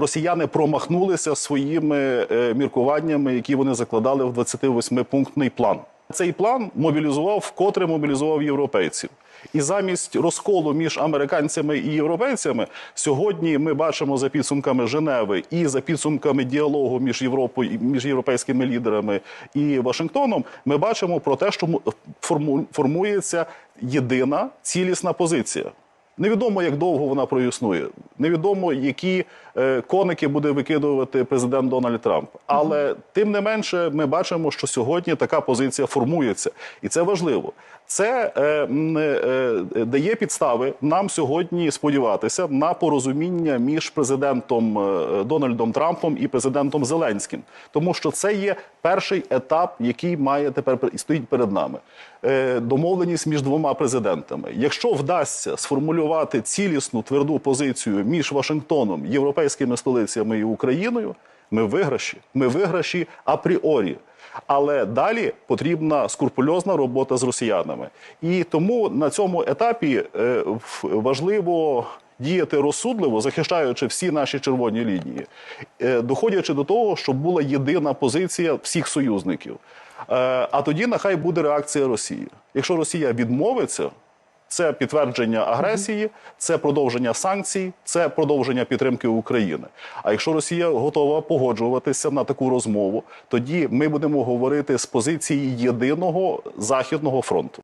росіяни промахнулися своїми е, міркуваннями, які вони закладали в 28-пунктний план. Цей план мобілізував вкотре мобілізував європейців. І замість розколу між американцями і європейцями сьогодні ми бачимо за підсумками Женеви і за підсумками діалогу між Європою між європейськими лідерами і Вашингтоном. Ми бачимо про те, що му- форму- формується єдина цілісна позиція. Невідомо, як довго вона проіснує. Невідомо, які е, коники буде викидувати президент Дональд Трамп. Але тим не менше, ми бачимо, що сьогодні така позиція формується, і це важливо. Це е, е, е, дає підстави нам сьогодні сподіватися на порозуміння між президентом е, Дональдом Трампом і президентом Зеленським, тому що це є перший етап, який має тепер стоїть перед нами. Е, Домовленість між двома президентами. Якщо вдасться сформулювати цілісну тверду позицію між Вашингтоном, європейськими столицями і Україною, ми виграші. Ми виграші апріорі. Але далі потрібна скрупульозна робота з росіянами. І тому на цьому етапі е, важливо діяти розсудливо, захищаючи всі наші червоні лінії, е, доходячи до того, щоб була єдина позиція всіх союзників. Е, А тоді нехай буде реакція Росії. Якщо Росія відмовиться, це підтвердження агресії, це продовження санкцій, це продовження підтримки України. А якщо Росія готова погоджуватися на таку розмову, тоді ми будемо говорити з позиції єдиного західного фронту.